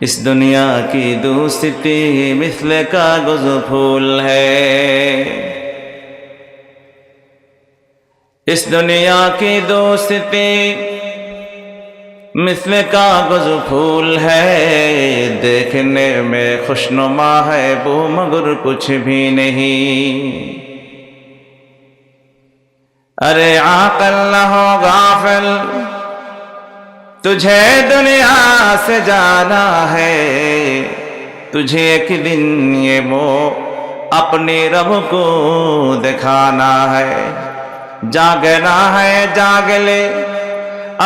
اس دنیا کی دوستی مثل کاغذ پھول ہے۔ اس دنیا کی دوستی مثل کاغذ پھول ہے۔ دیکھنے میں خوشنما ہے وہ، مگر کچھ بھی نہیں۔ ارے عاقل نہ ہو غافل۔ تجھے دنیا سے جانا ہے، تجھے ایک دن یہ وہ اپنے رب کو دکھانا ہے۔ جاگنا ہے جاگلے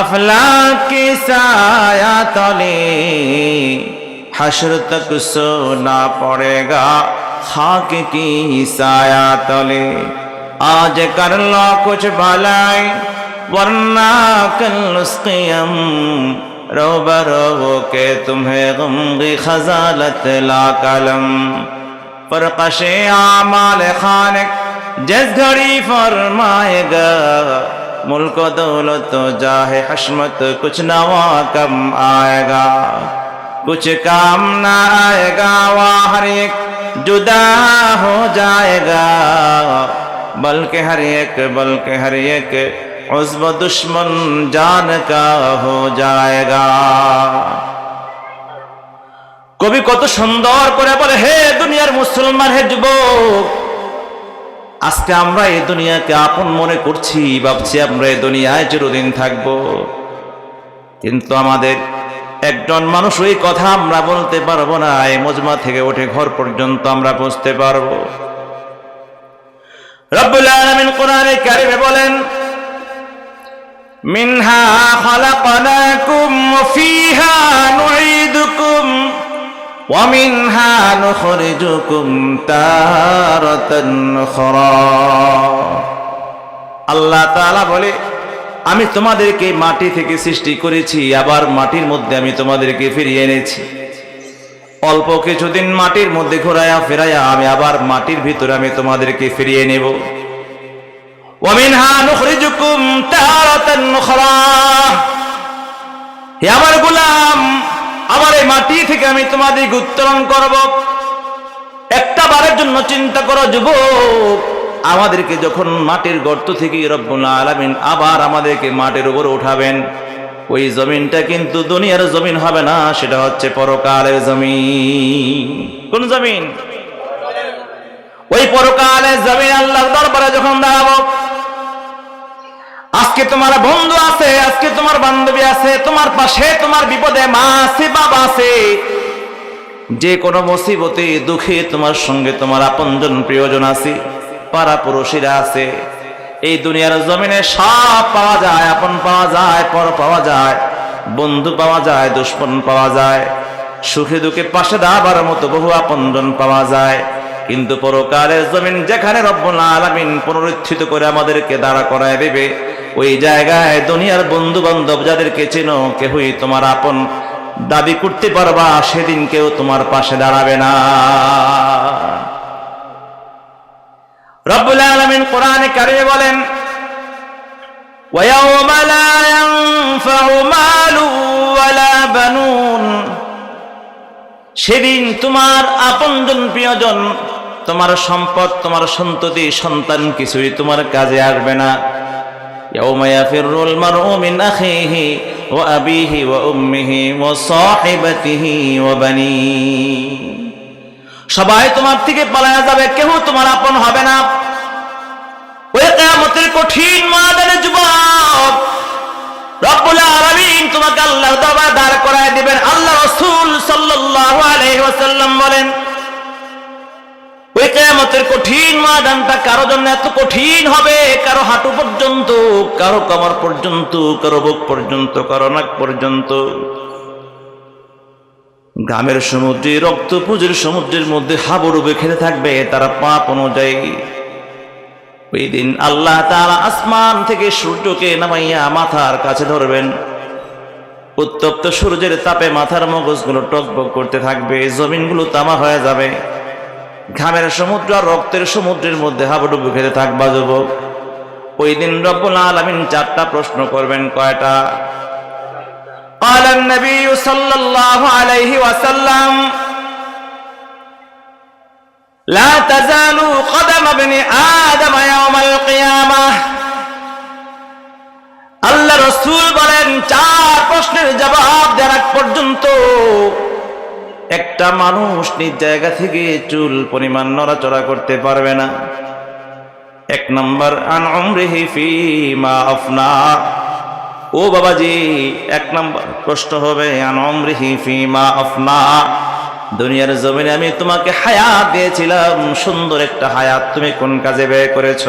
افلاق کی سایہ تولی حشر تک سونا پڑے گا، خاک کی سایہ تولی آج کر لو کچھ بھلائی ورنہ کل اسقیم رو برو کہ تمہیں غمغی خزالت لا قلم۔ پرکش اعمال خانک، جس گھڑی فرمائے گا۔ ملک و دولت و جاہ حشمت، کچھ نوا کم آئے گا۔ کچھ کام نہ آئے گا ہر ایک جدا ہو جائے گا۔ بلکہ ہر ایک، بلکہ ہر ایک عزب দুশ্মন জান کا ہو جائے কবি কত সুন্দর করে বলে, হে দুনিয়ার মুসলমান, হে যুবক, আজকে আমরা এই দুনিয়াকে আপন মনে করছি, ভাবছি আমরা এই দুনিয়ায় চিরদিন থাকব। কিন্তু আমাদের একজন মানুষ ওই কথা আমরা বলতে পারব না, এই মজমা থেকে ওঠে ঘর পর্যন্ত আমরা বুঝতে পারব। রব্বুল আলমিন কোরআনে কারিমে বলেন মিনহা খালাকনাকুম ফিহা নুঈদুকুম ওয়া মিনহা নুখরিজুকুম তারাতান উখরা। আল্লাহ তাআলা বলে, আমি তোমাদেরকে মাটি থেকে সৃষ্টি করেছি, আবার মাটির মধ্যে আমি তোমাদেরকে ফিরিয়ে এনেছি। অল্প কিছুদিন মাটির মধ্যে ঘোরায়া ফেরায়া আমি আবার মাটির ভিতরে আমি তোমাদেরকে ফিরিয়ে নেব। আমার গোলাম, আমার এই মাটি থেকে আমি তোমাদের উত্তোলন করব। একটা বারের জন্য চিন্তা করো যুবক, আমাদেরকে যখন মাটির গর্ত থেকে রব্বুল আলামিন আবার আমাদেরকে মাটির উপর উঠাবেন, ওই জমিনটা কিন্তু দুনিয়ার জমিন হবে না, সেটা হচ্ছে পরকালের জমিন। কোন জমিন? ওই পরকালের জমিন আল্লাহর দরবারে যখন দাঁড়াবো আজকে তোমার বন্ধু আছে, আজকে তোমার বান্ধবী আছে, তোমার পাশে তোমার বিপদে মা আছে, বাবা আছে। যে কোনো মুসিবতে, দুঃখে তোমার সঙ্গে তোমার আপনজন প্রিয়জন আছে, পাড়া পুরুষীরা আছে। এই দুনিয়ার জমিনে সব পাওয়া যায়, আপন পাওয়া যায়, পর পাওয়া যায়, বন্ধু পাওয়া যায়, দুশ্মন পাওয়া যায়। সুখে দুঃখে পাশে দাবার মতো বহু আপনজন পাওয়া যায়। কিন্তু পরকালের জমিন যেখানে রব্বুল আলামিন পুনরুত্থিত করে আমাদেরকে দাঁড়া করায় দেবে ওই জায়গায় দুনিয়ার বন্ধু বান্ধব যাদেরকে চেনো কেহই তোমার আপন দাবি করতে পারবা সেদিন কেউ তোমার পাশে দাঁড়াবে না রব্বুল আলামিন কোরআনে কারিমে বলেন ويوم لا ينفع مال ولا بنون সেদিন তোমার আপনজন প্রিয়জন তোমার সম্পদ তোমার সন্ততি সন্তান কিছুই তোমার কাজে আসবে না يوم يفر المرء من أخيه وأبيه وأمه وصاحبته وبنيه সবাই তোমার থেকে পালায়া যাবে কেউ তোমার আপন হবে না ওই কিয়ামতের কঠিন ময়দানে যুবক রব্বুল আলামিন তোমাকে আল্লাহর দরবারে দাঁড় করায় দিবেন আল্লাহ রাসূল সাল্লাল্লাহু আলাইহি ওয়াসাল্লাম বলেন কেয়ামতের কঠিন ময়দানটা কারও জন্য এত কঠিন হবে? কারও হাঁটু পর্যন্ত, কারও পর্যন্ত, কারও বুক পর্যন্ত, কারও নাক পর্যন্ত। গ্রামের সমুদ্রে, রক্ত পুজোর সমুদ্রের মধ্যে হাবুডুবে খেতে থাকবে তারা পাপ অনুযায়ী। ওই দিন আল্লাহ তাআলা আসমান থেকে সূর্যকে নামাইয়া মাথার কাছে ধরবেন। উত্তপ্ত সূর্যের তাপে মাথার মগজগুলো টকবক করতে থাকবে, জমিনগুলো তামা হয়ে যাবে। ঘামের সমুদ্র আর রক্তের সমুদ্রের মধ্যে হাবুডুবু খেতে থাকবা যুবক ওই দিন রব্বুল আলামিন চারটা প্রশ্ন করবেন কয়টা قال النبي صلى الله عليه وسلم لا تزال قدم ابن آدم يوم القيامة আল্লাহ রসুল বলেন চার প্রশ্নের জবাব দেওয়ার আগ পর্যন্ত একটা মানুষ নিজ জায়গা থেকে চুল পরিমাণ নড়াচড়া করতে পারবে না। এক নম্বর মা ও বাবাজি, এক নম্বর প্রশ্ন হবে দুনিয়ার জমিনে আমি তোমাকে হায়াত দিয়েছিলাম, সুন্দর একটা হায়াত তুমি কোন কাজে ব্যয় করেছ?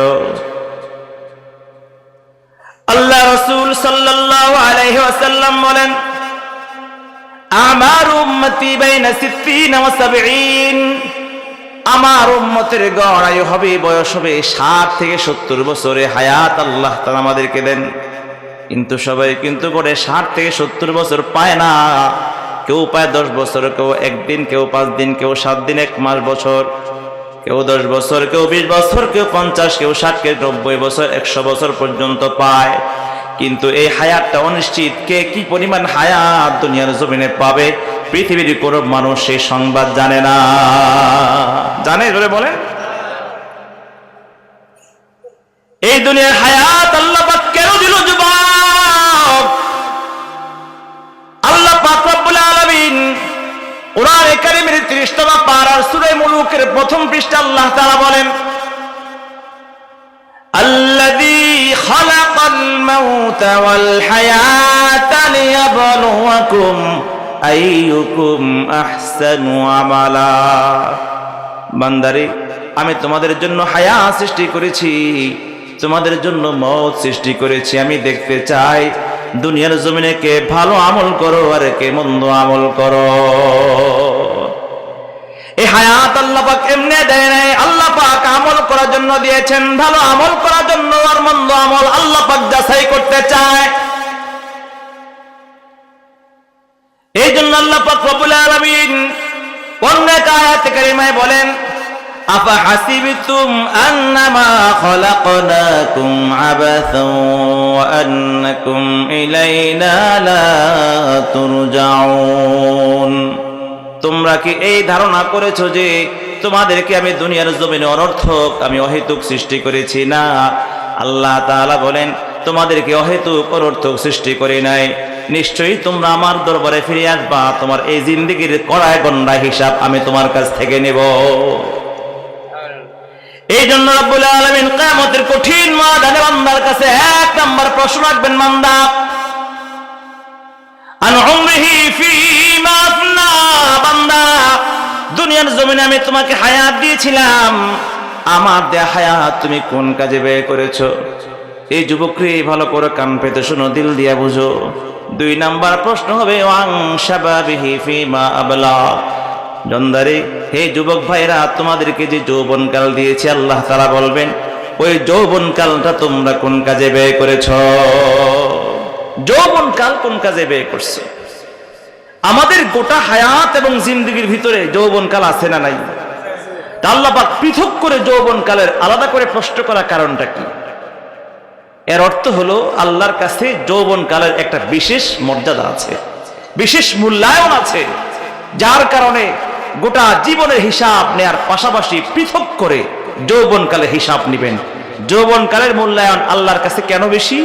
আল্লাহ রসুল সাল্লাল্লাহু আলাইহি ওয়াসাল্লাম বলেন আমার উম্মতি বাইনা সিত্তিন ওয়া সাবঈন। আমার উম্মতের গড় আয়ু হবে, বয়স হবে ষাট থেকে সত্তর বছরে। হায়াত আল্লাহ তাআলা আমাদেরকে দেন। কিন্তু সবাই কিন্তু করে ষাট থেকে সত্তর বছর পায় না। কেউ পায় দশ বছর, কেউ একদিন, কেউ পাঁচ দিন, কেউ সাত দিন, এক মাস বছর। কেউ দশ বছর, কেউ বিশ বছর, কেউ পঞ্চাশ, কেউ ষাট, কেউ নব্বই বছর, একশো বছর পর্যন্ত পায়। কিন্তু এই হায়াতটা অনিশ্চিত। কে কি পরিমাণ হায়াত দুনিয়ার জমিনে পাবে, পৃথিবীর কোনো মানুষ সেই সংবাদ জানে না। জানে ধরে বলেন। এই দুনিয়ার হায়াত আল্লাহ কেন দিল, যুবক? আল্লাহ পাক রব্বুল আলামিন কোরআন কারিমের 30 মুলুকের প্রথম পৃষ্ঠা আল্লাহ তারা বলেন আল্লাহ الموت والحياة ليبلوكم أيكم أحسن عملا বান্দারে আমি তোমাদের জন্য হায়া সৃষ্টি করেছি তোমাদের জন্য মত সৃষ্টি করেছি আমি দেখতে চাই দুনিয়ার জমিনে কে ভালো আমল করো আর কে মন্দ আমল করো এই হায়াত আল্লাহ পাক এমনি দেয় নাই। আল্লাহ পাক আমল করার জন্য দিয়েছেন, ভালো আমল করার জন্য আর মন্দ আমল আল্লাহ পাক যাচাই করতে চায়। এই জন্য আল্লাহ পাক রব্বুল আলামিন অন্য আয়াতে কারিমায় বলেন, আফা হাসিবতুম আন্নামা খলাকনাকুম আবাসান ওয়া আন্নাকুম ইলাইনা লা তোমরা কি এই ধারণা করেছ যে তোমাদেরকে আমি দুনিয়ার জমিনে অনর্থক, আমি অহেতুক সৃষ্টি করেছি? না। আল্লাহ তাআলা বলেন, তোমাদেরকে অহেতুক, অনর্থক সৃষ্টি করি নাই। নিশ্চয়ই তোমরা আমার দরবারে ফিরে আসবা, তোমার এই জিন্দগির কড়ায় গন্ডা হিসাব আমি তোমার কাছ থেকে নেব। এই জন্য রব্বুল আলামিন কিয়ামতের কঠিন ময়দানে বান্দার কাছে এক নাম্বার প্রশ্ন রাখবেন, বান্দা। আন উমরিহি দুনিয়ার জমিনে আমি তোমাকে হায়াত দিয়েছিলাম। আমার দেয়া হায়াত তুমি কোন কাজে ব্যয় করেছ? এই যুবকরে ভালো করে কান পেতে শোনো, দিল দিয়া বুঝো। দুই নাম্বার প্রশ্ন হবে জন্দারে, হে যুবক ভাইরা, তোমাদেরকে যে যৌবন কাল দিয়েছে, আল্লাহ তারা বলবেন, ওই যৌবন কালটা তোমরা কোন কাজে ব্যয় করেছ? যৌবন কাল কোন কাজে ব্যয় করছে? আমাদের গোটা হায়াত এবং জিন্দগির ভিতরে যৌবন কাল আছে না নাই? তা আল্লাহ পাক পৃথক করে যৌবন কালের আলাদা করে প্রশ্ন করার কারণটা কি? এর অর্থ হলো আল্লাহর কাছে যৌবন কালের একটা বিশেষ মর্যাদা আছে, বিশেষ মূল্যায়ন আছে, যার কারণে গোটা জীবনের হিসাব নেয়ার পাশাপাশি পৃথক করে যৌবন কালে হিসাব নিবেন। যৌবন কালের মূল্যায়ন আল্লাহর কাছে কেন বেশি?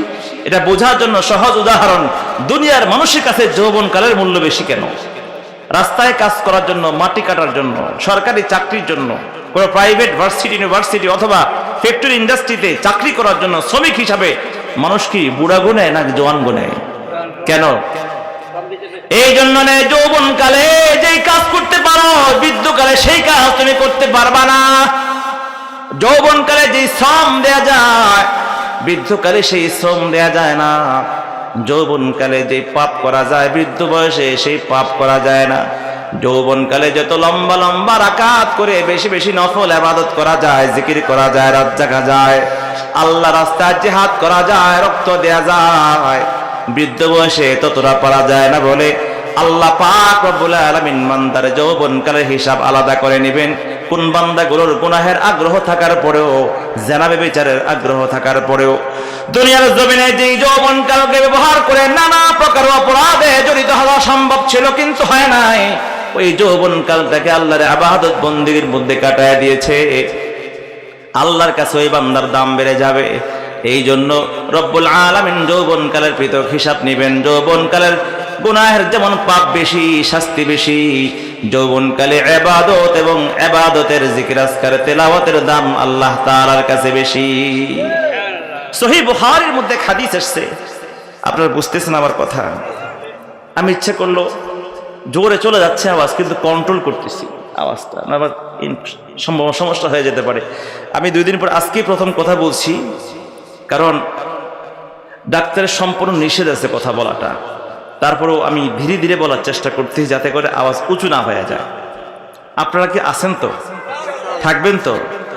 এটা বোঝার জন্য সহজ উদাহরণ, দুনিয়ার মানুষের কাছে যৌবন কালের মূল্য বেশি কেন? রাস্তায় কাজ করার জন্য, মাটি কাটার জন্য, সরকারি চাকরির জন্য, কোনো প্রাইভেট ভার্সিটি ইউনিভার্সিটি অথবা ফ্যাক্টরি ইন্ডাস্ট্রিতে চাকরি করার জন্য শ্রমিক হিসাবে মানুষ কি বুড়া গুনে না জোয়ান গুনে কেন? এই জন্য নে যৌবন কালে যেই কাজ করতে পারো, বৃদ্ধকালে সেই কাজ তুমি করতে পারবা না। যৌবন কালে যে শ্রম দেয়া যায়, বৃদ্ধকালে সেই শ্রম দেয়া যায় না। যৌবনকালে যে পাপ করা যায়, বৃদ্ধ বয়সে সেই পাপ করা যায় না। যৌবনকালে যত লম্বা লম্বা রাকাত করে বেশি বেশি নফল আবাদত করা যায়, জিকির করা যায়, রাত জাগা যায়, আল্লাহ রাস্তায় জেহাদ করা যায়, রক্ত দেয়া যায়। বৃদ্ধ বয়সে ততটা পারা যায় না বলে আল্লাহ পাক রব্বুল আলামিন মান্দার যৌবনকালের হিসাব আলাদা করে নেবেন। কোন বান্দাগুলোর গুনাহের আগ্রহ থাকার পরেও, জেনাবে বিচারের আগ্রহ থাকার পরেও, দুনিয়ার জমিনে যেই যৌবনকালকে ব্যবহার করে নানা প্রকার অপরাধে জড়িত হওয়া সম্ভব ছিল কিন্তু হয় নাই। ওই যৌবন যৌবনকালটাকে আল্লাহর আবাদত বন্দির মধ্যে কাটায় দিয়েছে। আল্লাহর কাছে ওই বান্দার দাম বেড়ে যাবে। এই জন্য রব্বুল আলামিন যৌবনকালের পৃথক হিসাব নিবেন। যৌবনকালের গুনাহের যেমন পাপ বেশি, শাস্তি বেশি যৌবনকালে এবাদত এবং এবাদতের জিকিরাজকার তেলাওয়াতের দাম আল্লাহ তাআলার কাছে বেশি। সহি বুখারীর মধ্যে হাদিস এসছে। আপনারা বুঝতেছেন আমার কথা? আমি ইচ্ছে করল জোরে চলে যাচ্ছে আওয়াজ, কিন্তু কন্ট্রোল করতেছি আওয়াজটা। না আবার সম্ভব সমস্যা হয়ে যেতে পারে। আমি দুই দিন পর আজকেই প্রথম কথা বলছি, কারণ ডাক্তারের সম্পূর্ণ নিষেধ আছে কথা বলাটা। তারপরেও আমি ধীরে ধীরে বলার চেষ্টা করছি যাতে করে আওয়াজ উঁচু না হয়ে যায়। আপনারা কি আসেন তো? থাকবেন তো?